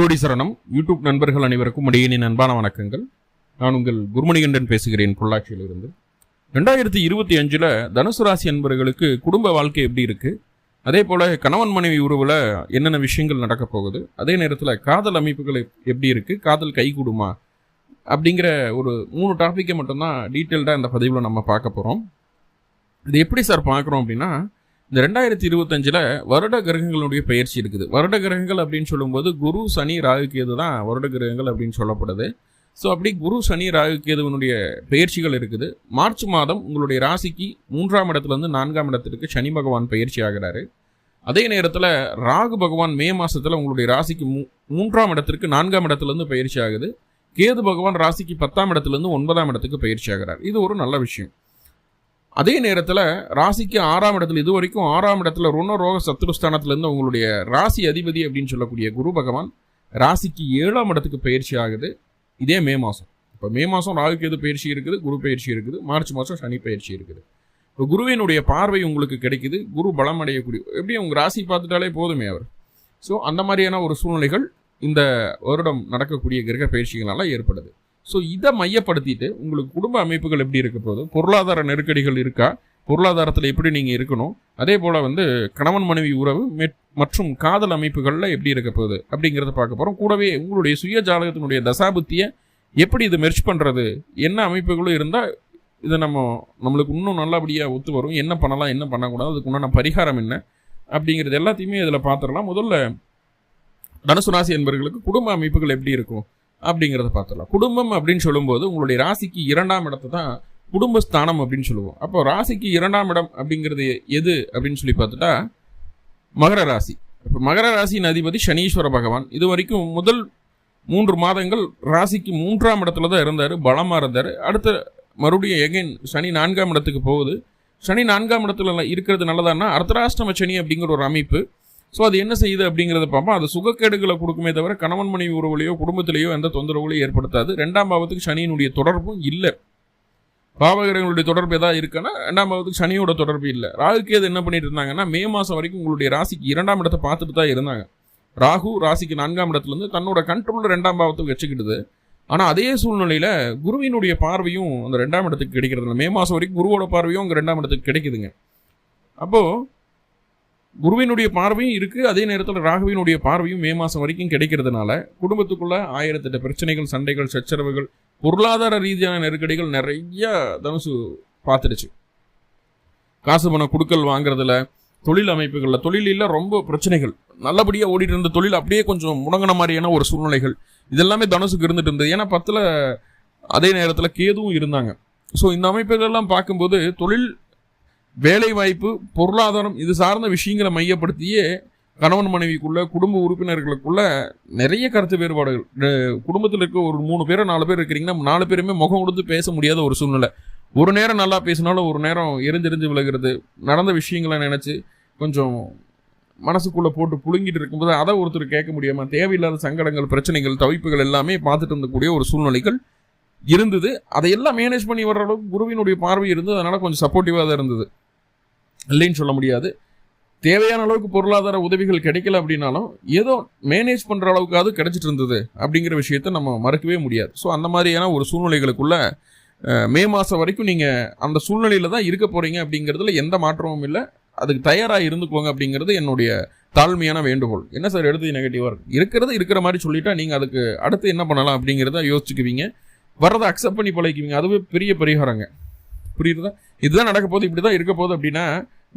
குருடி சரணம். யூடியூப் நண்பர்கள் அனைவருக்கும் இடையினின் அன்பான வணக்கங்கள். நான் உங்கள் குருமணிகண்டன் பேசுகிறேன் பொள்ளாச்சியிலிருந்து. ரெண்டாயிரத்தி இருபத்தி அஞ்சில் தனுசு ராசி அன்பர்களுக்கு குடும்ப வாழ்க்கை எப்படி இருக்குது அதே போல் கணவன் மனைவி உறவில் என்னென்ன விஷயங்கள் நடக்க போகுது? அதே நேரத்தில் காதல் அமைப்புகள் எப்படி இருக்குது காதல் கைகூடுமா அப்படிங்கிற ஒரு மூணு டாப்பிக்கை மட்டும்தான் டீட்டெயில்டாக இந்த பதிவில் நம்ம பார்க்க போகிறோம் இது எப்படி சார் பார்க்குறோம் அப்படின்னா இந்த ரெண்டாயிரத்தி இருபத்தஞ்சில் வருட கிரகங்களுடைய பயிற்சி இருக்குது. வருட கிரகங்கள் அப்படின்னு சொல்லும்போது குரு சனி ராகு கேது தான் வருட கிரகங்கள் அப்படின்னு சொல்லப்படுது. ஸோ அப்படி குரு சனி ராகு கேதுவனுடைய பயிற்சிகள் இருக்குது. மார்ச் மாதம் உங்களுடைய ராசிக்கு மூன்றாம் இடத்துலேருந்து நான்காம் இடத்திற்கு சனி பகவான் பயிற்சி ஆகிறாரு. அதே நேரத்தில் ராகு பகவான் மே மாதத்தில் உங்களுடைய ராசிக்கு மூ மூன்றாம் இடத்திற்கு நான்காம் இடத்துலேருந்து பயிற்சி ஆகுது. கேது பகவான் ராசிக்கு பத்தாம் இடத்துலேருந்து ஒன்பதாம் இடத்துக்கு பயிற்சி ஆகிறார். இது ஒரு நல்ல விஷயம். அதே நேரத்தில் ராசிக்கு ஆறாம் இடத்துல இது வரைக்கும் ஆறாம் இடத்துல ருணரோக சத்ருஸ்தானத்துலேருந்து உங்களுடைய ராசி அதிபதி அப்படின்னு சொல்லக்கூடிய குரு பகவான் ராசிக்கு ஏழாம் இடத்துக்கு பயிற்சி ஆகுது. இதே மே மாதம் இப்போ மே மாதம் ராகுக்கு எது பயிற்சி இருக்குது? குரு பயிற்சி இருக்குது. மார்ச் மாதம் சனி பயிற்சி இருக்குது. இப்போ குருவினுடைய பார்வை உங்களுக்கு கிடைக்குது. குரு பலம் அடையக்கூடிய எப்படி உங்கள் ராசி பார்த்துட்டாலே போதுமே அவர். ஸோ அந்த மாதிரியான ஒரு சூழ்நிலைகள் இந்த வருடம் நடக்கக்கூடிய கிரக பயிற்சிகளால் ஏற்படுது. ஸோ இதை மையப்படுத்திட்டு உங்களுக்கு குடும்ப அமைப்புகள் எப்படி இருக்க போகுது? பொருளாதார நெருக்கடிகள் இருக்கா? பொருளாதாரத்தில் எப்படி நீங்கள் இருக்கணும்? அதே போல் வந்து கணவன் மனைவி உறவு மெட்- மற்றும் காதல் அமைப்புகளில் எப்படி இருக்க போகுது? அப்படிங்கிறத பார்க்க போகிறோம் கூடவே உங்களுடைய சுய ஜாதகத்தினுடைய தசாபுத்தியை எப்படி இது மெர்ச் பண்ணுறது என்ன அமைப்புகளும் இருந்தால் இதை நம்ம நம்மளுக்கு இன்னும் நல்லபடியாக ஒத்து வரும். என்ன பண்ணலாம் என்ன பண்ணக்கூடாது? அதுக்கு உண்டான பரிகாரம் என்ன? அப்படிங்கிறது எல்லாத்தையுமே இதில் பார்த்துடலாம். முதல்ல தனுசு ராசி என்பவர்களுக்கு குடும்ப அமைப்புகள் எப்படி இருக்கும்? அப்படிங்கிறத பார்த்துடலாம். குடும்பம் அப்படின்னு சொல்லும்போது உங்களுடைய ராசிக்கு இரண்டாம் இடத்தை தான் குடும்பஸ்தானம் அப்படின்னு சொல்லுவோம். அப்போ ராசிக்கு இரண்டாம் இடம் அப்படிங்கிறது எது அப்படின்னு சொல்லி பார்த்துட்டா மகர ராசி. இப்போ மகர ராசியின் அதிபதி சனீஸ்வர பகவான். இது வரைக்கும் முதல் மூன்று மாதங்கள் ராசிக்கு மூன்றாம் இடத்துல தான் இருந்தார் பலமாக இருந்தார். அடுத்த மறுபடியும் எகைன் சனி நான்காம் இடத்துக்கு போகுது. சனி நான்காம் இடத்துல இருக்கிறது நல்லதான்னா அர்த்தராஷ்டம சனி அப்படிங்கிற ஒரு அமைப்பு ஸோ அது என்ன செய்யுது அப்படிங்கிறத பார்ப்போம். அது சுகக்கேடுகளை கொடுக்குமே தவிர கணவன் மனைவி உறவுலையோ குடும்பத்திலேயோ எந்த தொந்தரவுகளையும் ஏற்படுத்தாது. ரெண்டாம் பாவத்துக்கு சனியினுடைய தொடர்பும் இல்லை. பாவகிரகங்களுடைய தொடர்பு ஏதாவது இருக்குன்னா ரெண்டாம் பாவத்துக்கு சனியோட தொடர்பு இல்லை. ராகுகேது என்ன பண்ணிட்டு இருந்தாங்கன்னா மே மாதம் வரைக்கும் உங்களுடைய ராசிக்கு இரண்டாம் இடத்தை பார்த்துட்டு தான் இருந்தாங்க. ராகு ராசிக்கு நான்காம் இடத்துலேருந்து தன்னோட கண்ட்ரோலில் ரெண்டாம் பாவத்துக்கு வச்சுக்கிட்டுது. ஆனால் அதே சூழ்நிலையில் குருவினுடைய பார்வையும் அந்த ரெண்டாம் இடத்துக்கு கிடைக்கிறது இல்லை மே மாதம் வரைக்கும் குருவோட பார்வையும் அங்கே ரெண்டாம் இடத்துக்கு கிடைக்குதுங்க. அப்போது குருவினுடைய பார்வையும் இருக்குது அதே நேரத்தில் ராகுவினுடைய பார்வையும் மே மாதம் வரைக்கும் கிடைக்கிறதுனால குடும்பத்துக்குள்ளே ஆயிரத்தெட்டு பிரச்சனைகள் சண்டைகள் சச்சரவுகள் பொருளாதார ரீதியான நெருக்கடிகள் நிறைய தனுசு பார்த்துடுச்சு. காசு பணம் குடுக்கல் வாங்குறதுல தொழில் அமைப்புகளில் தொழிலில் ரொம்ப பிரச்சனைகள். நல்லபடியாக ஓடிட்டு இருந்த தொழில் அப்படியே கொஞ்சம் முடங்கின மாதிரியான ஒரு சூழ்நிலைகள். இதெல்லாமே தனுசுக்கு இருந்துட்டு இருந்தது. ஏன்னா பத்தில் அதே நேரத்தில் கேதுவும் இருந்தாங்க. ஸோ இந்த அமைப்புகள் எல்லாம் பார்க்கும்போது தொழில் வேலை வாய்ப்பு பொருளாதாரம் இது சார்ந்த விஷயங்களை மையப்படுத்தியே கணவன் மனைவிக்குள்ள குடும்ப உறுப்பினர்களுக்குள்ள நிறைய கருத்து வேறுபாடுகள். குடும்பத்தில் இருக்க ஒரு மூணு பேரும் நாலு பேர் இருக்கிறீங்கன்னா நாலு பேருமே முகம் கொடுத்து பேச முடியாத ஒரு சூழ்நிலை. ஒரு நேரம் நல்லா பேசினாலும் ஒரு நேரம் எரிஞ்செரிஞ்சு விலகிறது. நடந்த விஷயங்களை நினச்சி கொஞ்சம் மனசுக்குள்ளே போட்டு புழுங்கிட்டு இருக்கும்போது அதை ஒருத்தர் கேட்க முடியாமல் தேவையில்லாத சங்கடங்கள் பிரச்சனைகள் தவிப்புகள் எல்லாமே பார்த்துட்டு இருந்தக்கூடிய ஒரு சூழ்நிலைகள் இருந்தது. அதையெல்லாம் மேனேஜ் பண்ணி வர்ற அளவுக்கு குருவினுடைய பார்வை இருந்தது. அதனால் கொஞ்சம் சப்போர்ட்டிவாக தான் இருந்தது. இல்லைன்னு சொல்ல முடியாது. தேவையான அளவுக்கு பொருளாதார உதவிகள் கிடைக்கல அப்படின்னாலும் ஏதோ மேனேஜ் பண்ணுற அளவுக்காவது கிடைச்சிட்டு இருந்தது அப்படிங்கிற விஷயத்த நம்ம மறக்கவே முடியாது. ஸோ அந்த மாதிரியான ஒரு சூழ்நிலைகளுக்குள்ள மே மாதம் வரைக்கும் நீங்கள் அந்த சூழ்நிலையில் தான் இருக்க போகிறீங்க அப்படிங்கிறதுல எந்த மாற்றமும் இல்லை. அதுக்கு தயாராக இருந்துக்கோங்க அப்படிங்கிறது என்னுடைய தாழ்மையான வேண்டுகோள். என்ன சார் எடுத்து நெகட்டிவாக இருக்கிறது இருக்கிற மாதிரி சொல்லிட்டா நீங்கள் அதுக்கு அடுத்து என்ன பண்ணலாம் அப்படிங்கிறத யோசிச்சுக்குவீங்க. வர்றதை அக்செப்ட் பண்ணி பழகிக்குவீங்க. அதுவே பெரிய பரிகாரங்க. புரியுதா? இதுதான் நடக்க போகுது இப்படி தான் இருக்க போகுது அப்படின்னா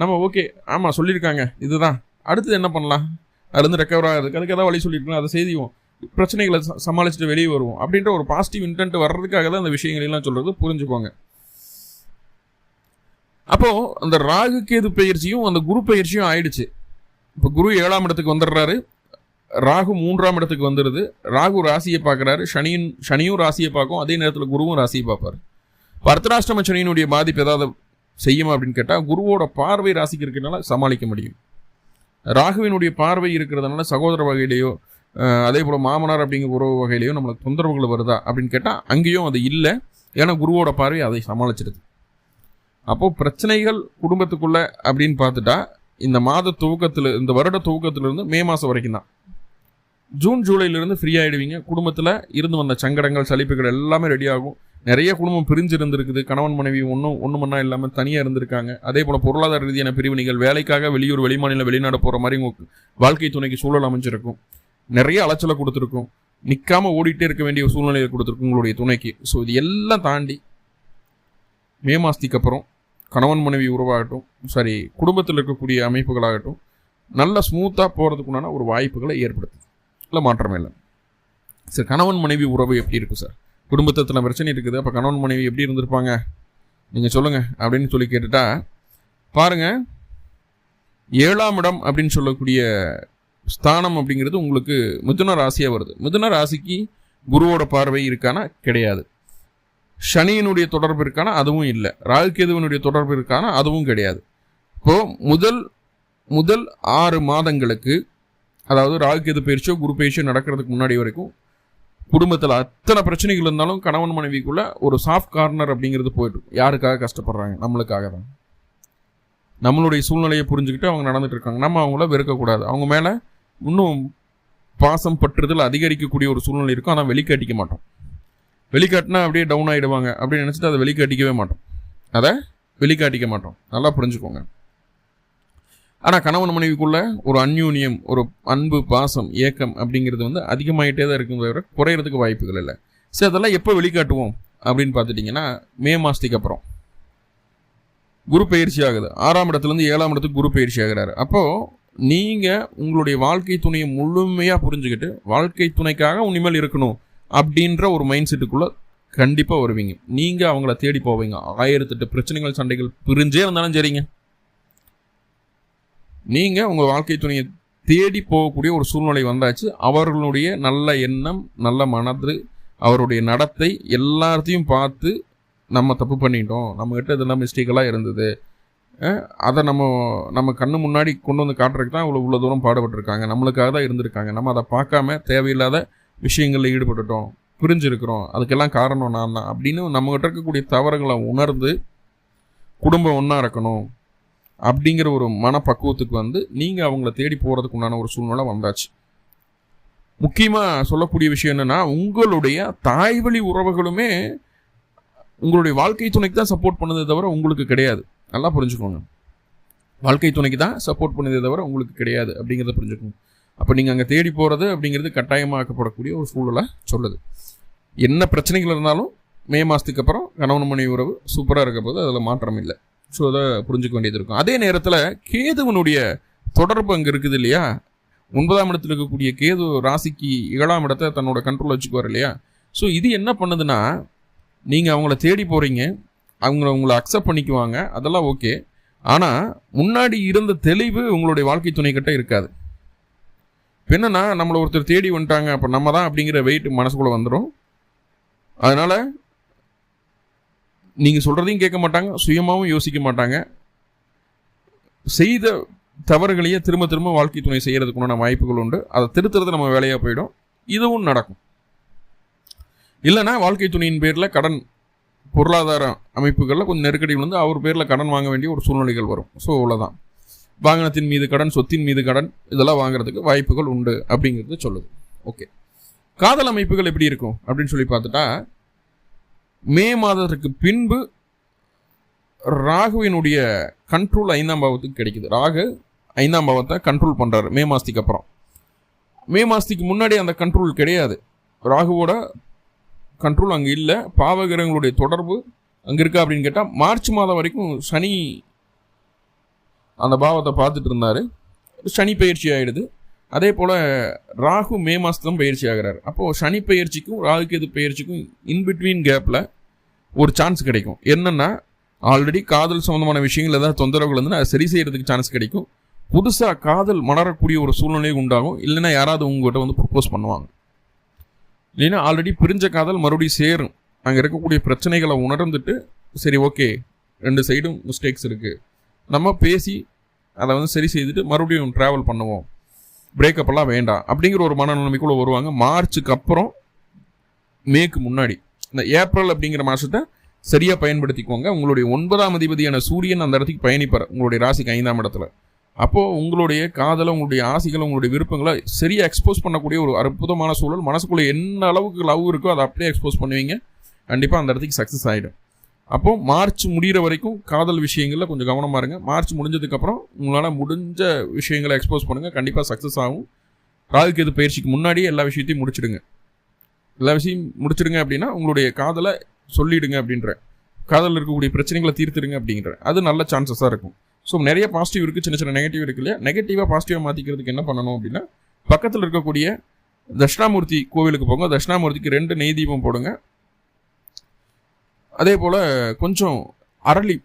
நம்ம ஓகே ஆமாம் சொல்லியிருக்காங்க. இதுதான். அடுத்து என்ன பண்ணலாம்? அதுலேருந்து ரெக்கவர் ஆகிறதுக்கு அதுக்கு ஏதாவது வழி சொல்லியிருக்கோம் அதை செய்திவோம் பிரச்சனைகளை சமாளிச்சுட்டு வெளியே வருவோம். அப்படின்ற ஒரு பாசிட்டிவ் இன்டென்ட் வர்றதுக்காக தான் அந்த விஷயங்களெல்லாம் சொல்கிறது புரிஞ்சுக்கோங்க. அப்போது அந்த ராகு கேது பயிற்சியும் அந்த குரு பயிற்சியும் ஆயிடுச்சு. இப்போ குரு ஏழாம் இடத்துக்கு வந்துடுறாரு. ராகு மூன்றாம் இடத்துக்கு வந்துடுது ராகு ராசியை பார்க்குறாரு. சனியின் சனியும் ராசியை பார்க்கும். அதே நேரத்தில் குருவும் ராசியை பார்ப்பாரு. இப்போ சனியினுடைய பாதிப்பு ஏதாவது செய்யுமா அப்படின்னு கேட்டால் குருவோட பார்வை ராசிக்கு இருக்கிறதுனால சமாளிக்க முடியும். ராகுவினுடைய பார்வை இருக்கிறதுனால சகோதர வகையிலேயோ அதே போல் மாமனார் அப்படிங்கிற உறவு வகையிலையோ நம்மளுக்கு தொந்தரவுகள் வருதா அப்படின்னு கேட்டால் அங்கேயும் அது இல்லை. ஏன்னா குருவோட பார்வை அதை சமாளிச்சிடுது அப்போது பிரச்சனைகள் குடும்பத்துக்குள்ளே அப்படின்னு பார்த்துட்டா இந்த மாத துவக்கத்தில் இந்த வருட துவக்கத்திலிருந்து மே மாதம் வரைக்கும் தான் ஜூன் ஜூலைலேருந்து ஃப்ரீ ஆகிடுவீங்க குடும்பத்தில் இருந்து வந்த சங்கடங்கள் சலிப்புகள் எல்லாமே ரெடி ஆகும். நிறைய குடும்பம் பிரிஞ்சு இருந்திருக்குது கணவன் மனைவி ஒன்றும் ஒன்றும் மண்ணா இல்லாமல் தனியாக இருந்திருக்காங்க. அதே போல் பொருளாதார ரீதியான பிரிவினைகள் வேலைக்காக வெளியூர் வெளிமாநில வெளிநாடு போகிற மாதிரி உங்கள் வாழ்க்கை துணைக்கு சூழல் அமைஞ்சிருக்கும். நிறைய அலைச்சலை கொடுத்துருக்கும். நிற்காமல் ஓடிட்டே இருக்க வேண்டிய ஒரு சூழ்நிலையை கொடுத்துருக்கும் உங்களுடைய துணைக்கு. ஸோ இது எல்லாம் தாண்டி மே மாதத்துக்கு அப்புறம் கணவன் மனைவி உருவாகட்டும் சாரி குடும்பத்தில் இருக்கக்கூடிய அமைப்புகளாகட்டும் நல்ல ஸ்மூத்தாக போகிறதுக்குண்டான ஒரு வாய்ப்புகளை ஏற்படுத்துது. இல்லை மாற்றமே இல்லை. சார் கணவன் மனைவி உறவு எப்படி இருக்கும் சார்? குடும்பத்தில் பிரச்சனை இருக்குது அப்போ கணவன் மனைவி எப்படி இருந்திருப்பாங்க? நீங்கள் சொல்லுங்கள் அப்படின்னு சொல்லி கேட்டுட்டா பாருங்கள் ஏழாம் இடம் அப்படின்னு சொல்லக்கூடிய ஸ்தானம் அப்படிங்கிறது உங்களுக்கு மிதுன ராசியாக வருது. மிதுன ராசிக்கு குருவோட பார்வை இருக்கானா? கிடையாது. சனியினுடைய தொடர்பு இருக்கானா? அதுவும் இல்லை. ராகுகேதுவனுடைய தொடர்பு இருக்கானா? அதுவும் கிடையாது. இப்போது முதல் முதல் ஆறு மாதங்களுக்கு அதாவது ராகுகேது பயிற்சியோ குரு பயிற்சியோ நடக்கிறதுக்கு முன்னாடி வரைக்கும் குடும்பத்தில் அத்தனை பிரச்சனைகள் இருந்தாலும் கணவன் மனைவிக்குள்ள ஒரு சாஃப்ட் கார்னர் அப்படிங்கிறது போயிட்டு யாருக்காக கஷ்டப்படுறாங்க? நம்மளுக்காக தான். நம்மளுடைய சூழ்நிலையை புரிஞ்சுக்கிட்டு அவங்க நடந்துட்டு இருக்காங்க. நம்ம அவங்கள வெறுக்கக்கூடாது. அவங்க மேலே இன்னும் பாசம் பற்றுதல் அதிகரிக்கக்கூடிய ஒரு சூழ்நிலை இருக்கும். ஆனால் வெளிக்காட்டிக்க மாட்டோம். வெளிக்காட்டினா அப்படியே டவுன் ஆகிடுவாங்க அப்படின்னு நினச்சிட்டு அதை வெளிக்காட்டிக்கவே மாட்டோம். அதை வெளிக்காட்டிக்க மாட்டோம். நல்லா புரிஞ்சுக்கோங்க. ஆனால் கணவன் மனைவிக்குள்ள ஒரு அந்யூன்யம் ஒரு அன்பு பாசம் ஏக்கம் அப்படிங்கிறது வந்து அதிகமாகிட்டே தான் இருக்கும் தவிர குறையிறதுக்கு வாய்ப்புகள் இல்லை. சரி அதெல்லாம் எப்போ வெளிக்காட்டுவோம் அப்படின்னு பார்த்துட்டிங்கன்னா மே மாதத்துக்கு அப்புறம். குரு பயிற்சி ஆகுது. ஆறாம் இடத்துலேருந்து ஏழாம் இடத்துக்கு குரு பயிற்சி ஆகிறாரு. அப்போது நீங்கள் உங்களுடைய வாழ்க்கை துணையை முழுமையாக புரிஞ்சுக்கிட்டு வாழ்க்கை துணைக்காக உனிமேல் இருக்கணும் அப்படின்ற ஒரு மைண்ட் செட்டுக்குள்ளே கண்டிப்பாக வருவீங்க. நீங்கள் அவங்கள தேடி போவீங்க. ஆயிரத்தெட்டு பிரச்சனைகள் சண்டைகள் பிரிஞ்சே இருந்தாலும் சரிங்க. நீங்கள் உங்கள் வாழ்க்கை துணையை தேடி போகக்கூடிய ஒரு சூழ்நிலை வந்தாச்சு. அவர்களுடைய நல்ல எண்ணம் நல்ல மனது அவருடைய நடத்தை எல்லாத்தையும் பார்த்து நம்ம தப்பு பண்ணிட்டோம். நம்மக்கிட்ட இதெல்லாம் மிஸ்டேக்கெல்லாம் இருந்தது. அதை நம்ம நம்ம கண்ணு முன்னாடி கொண்டு வந்து காட்டுறதுக்கு தான் அவ்வளோ இவ்வளோ தூரம் பாடுபட்டிருக்காங்க. நம்மளுக்காக தான் இருந்திருக்காங்க. நம்ம அதை பார்க்காம தேவையில்லாத விஷயங்களில் ஈடுபட்டுட்டோம். புரிஞ்சிருக்கிறோம். அதுக்கெல்லாம் காரணம் நான் தான். அப்படின்னு நம்மகிட்ட இருக்கக்கூடிய தவறுகளை உணர்ந்து குடும்பம் ஒன்றா இருக்கணும். அப்படிங்கிற ஒரு மனப்பக்குவத்துக்கு வந்து நீங்கள் அவங்கள தேடி போகிறதுக்கு உண்டான ஒரு சூழ்நிலை வந்தாச்சு. முக்கியமாக சொல்லக்கூடிய விஷயம் என்னென்னா உங்களுடைய தாய்வழி உறவுகளுமே உங்களுடைய வாழ்க்கை துணைக்கு தான் சப்போர்ட் பண்ணதே தவிர உங்களுக்கு கிடையாது. நல்லா புரிஞ்சுக்கோங்க. வாழ்க்கை துணைக்கு தான் சப்போர்ட் பண்ணதே தவிர உங்களுக்கு கிடையாது அப்படிங்கிறத புரிஞ்சுக்கணும் அப்போ நீங்கள் அங்கே தேடி போகிறது அப்படிங்கிறது கட்டாயமாக்கப்படக்கூடிய ஒரு சூழலை சொல்லுது. என்ன பிரச்சனைகள் இருந்தாலும் மே மாதத்துக்கு அப்புறம் கணவன் மனைவி உறவு சூப்பராக இருக்க போது அதில் மாற்றம் இல்லை ஸோ அதை புரிஞ்சுக்க வேண்டியது இருக்கும். அதே நேரத்தில் கேதுவனுடைய தொடர்பு அங்கே இருக்குது இல்லையா? ஒன்பதாம் இடத்துல இருக்கக்கூடிய கேது ராசிக்கு ஏழாம் இடத்த தன்னோட கண்ட்ரோல் வச்சுக்குவார் இல்லையா? ஸோ இது என்ன பண்ணுதுன்னா நீங்கள் அவங்கள தேடி போகிறீங்க அவங்கள உங்களை அக்செப்ட் பண்ணிக்குவாங்க அதெல்லாம் ஓகே ஆனால் முன்னாடி இருந்த தெளிவு உங்களுடைய வாழ்க்கை துணைக்கிட்ட இருக்காது. இருக்காது என்னென்னா நம்மளை ஒருத்தர் தேடி வந்துட்டாங்க அப்போ நம்ம தான் அப்படிங்கிற வெயிட் மனசுக்குள்ளே வந்துடும் அதனால் நீங்கள் சொல்கிறதையும் கேட்க மாட்டாங்க சுயமாகவும் யோசிக்க மாட்டாங்க. செய்த தவறுகளையே திரும்ப திரும்ப வாழ்க்கை துணை செய்கிறதுக்குண்டான வாய்ப்புகள் உண்டு. அதை திருத்துறது நம்ம வேலையாக போயிடும். இதுவும் நடக்கும். இல்லைனா வாழ்க்கை துணையின் பேரில் கடன் பொருளாதார அமைப்புகளில் கொஞ்சம் நெருக்கடி வந்து அவர் பேரில் கடன் வாங்க வேண்டிய ஒரு சூழ்நிலைகள் வரும். ஸோ அவ்வளோதான் வாகனத்தின் மீது கடன் சொத்தின் மீது கடன் இதெல்லாம் வாங்குறதுக்கு வாய்ப்புகள் உண்டு அப்படிங்கிறது சொல்லுது. ஓகே காதல் அமைப்புகள் எப்படி இருக்கும் அப்படின்னு சொல்லி பார்த்துட்டா மே மாதத்திற்கு பின்பு ராகுவினுடைய கண்ட்ரோல் ஐந்தாம் பாவத்துக்கு கிடைக்குது. ராகு ஐந்தாம் பாவத்தை கண்ட்ரோல் பண்ணுறாரு மே மாதத்துக்கு அப்புறம். மே மாதத்துக்கு முன்னாடி அந்த கண்ட்ரோல் கிடையாது. ராகுவோட கண்ட்ரோல் அங்கே இல்லை. பாவகிரகங்களுடைய தொடர்பு அங்கே இருக்கா அப்படின்னு கேட்டால் மார்ச் மாதம் வரைக்கும் சனி அந்த பாவத்தை பார்த்துட்டு இருந்தார். சனி பயிற்சி ஆகிடுது அதே போல் ராகு மே மாதத்தும் பயிற்சி ஆகிறார் அப்போது சனி பயிற்சிக்கும் ராகு கேது பயிற்சிக்கும் இன்பிட்வீன் கேப்பில் ஒரு சான்ஸ் கிடைக்கும். என்னென்னா ஆல்ரெடி காதல் சம்மந்தமான விஷயங்கள் ஏதாவது தொந்தரவுகள் வந்து அதை சரி செய்கிறதுக்கு சான்ஸ் கிடைக்கும். புதுசாக காதல் மலரக்கூடிய ஒரு சூழ்நிலை உண்டாகும். இல்லைன்னா யாராவது உங்கள்கிட்ட வந்து ப்ரப்போஸ் பண்ணுவாங்க. இல்லைன்னா ஆல்ரெடி பிரிஞ்ச காதல் மறுபடியும் சேரும். அங்கே இருக்கக்கூடிய பிரச்சனைகளை உணர்ந்துட்டு சரி ஓகே ரெண்டு சைடும் மிஸ்டேக்ஸ் இருக்குது நம்ம பேசி அதை வந்து சரி செய்துட்டு மறுபடியும் ட்ராவல் பண்ணுவோம். பிரேக்கப்பெல்லாம் வேண்டாம். அப்படிங்கிற ஒரு மனநிலைமைக்குள்ளே வருவாங்க. மார்ச்சுக்கு அப்புறம் மேக்கு முன்னாடி. இந்த ஏப்ரல் அப்படிங்கிற மாதத்தை சரியாக பயன்படுத்திக்கோங்க. உங்களுடைய ஒன்பதாம் அதிபதியான சூரியன் அந்த இடத்துக்கு பயணிப்பார். உங்களுடைய ராசிக்கு ஐந்தாம் இடத்துல. அப்போது உங்களுடைய காதலை உங்களுடைய ஆசைகளை உங்களுடைய விருப்பங்களை சரியாக எக்ஸ்போஸ் பண்ணக்கூடிய ஒரு அற்புதமான சூழல். மனசுக்குள்ளே என்ன அளவுக்கு லவ் இருக்கோ அதை அப்படியே எக்ஸ்போஸ் பண்ணுவீங்க. கண்டிப்பாக அந்த இடத்துக்கு சக்ஸஸ் ஆகிடும் அப்போது மார்ச் முடிகிற வரைக்கும் காதல் விஷயங்களில் கொஞ்சம் கவனமாக இருங்க. மார்ச் முடிஞ்சதுக்கப்புறம் உங்களால் முடிஞ்ச விஷயங்களை எக்ஸ்போஸ் பண்ணுங்கள் கண்டிப்பாக சக்ஸஸ் ஆகும். ராகு கேது பயிற்சிக்கு முன்னாடியே எல்லா விஷயத்தையும் முடிச்சிடுங்க. எல்லா விஷயம் முடிச்சிடுங்க அப்படின்னா உங்களுடைய காதலை சொல்லிடுங்க அப்படின்ற காதலில் இருக்கக்கூடிய பிரச்சனைகளை தீர்த்துடுங்க அப்படிங்கிற அது நல்ல சான்சஸாக இருக்கும். ஸோ நிறைய பாசிட்டிவ் இருக்குது சின்ன சின்ன நெகட்டிவ் இருக்கு இல்லையா? நெகட்டிவாக பாசிட்டிவாக மாற்றிக்கிறதுக்கு என்ன பண்ணணும் அப்படின்னா பக்கத்தில் இருக்கக்கூடிய தட்சிணாமூர்த்தி கோவிலுக்கு போங்க. தட்சிணாமூர்த்திக்கு ரெண்டு நெய் தீபம் போடுங்க. அதே போல் கொஞ்சம் அரளி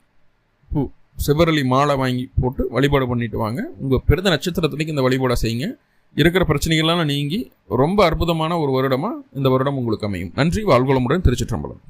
பூ செவ்வரளி மாலை வாங்கி போட்டு வழிபாடு பண்ணிட்டு வாங்க. உங்கள் பிறந்த நட்சத்திரத்துலேயும் இந்த வழிபாடை செய்யுங்க. இருக்கிற பிரச்சனைகள்லாம் நீங்கி ரொம்ப அற்புதமான ஒரு வருடமாக இந்த வருடம் உங்களுக்கு அமையும். நன்றி வாழ்வளமுடன் திருச்சிற்றம்பலம்.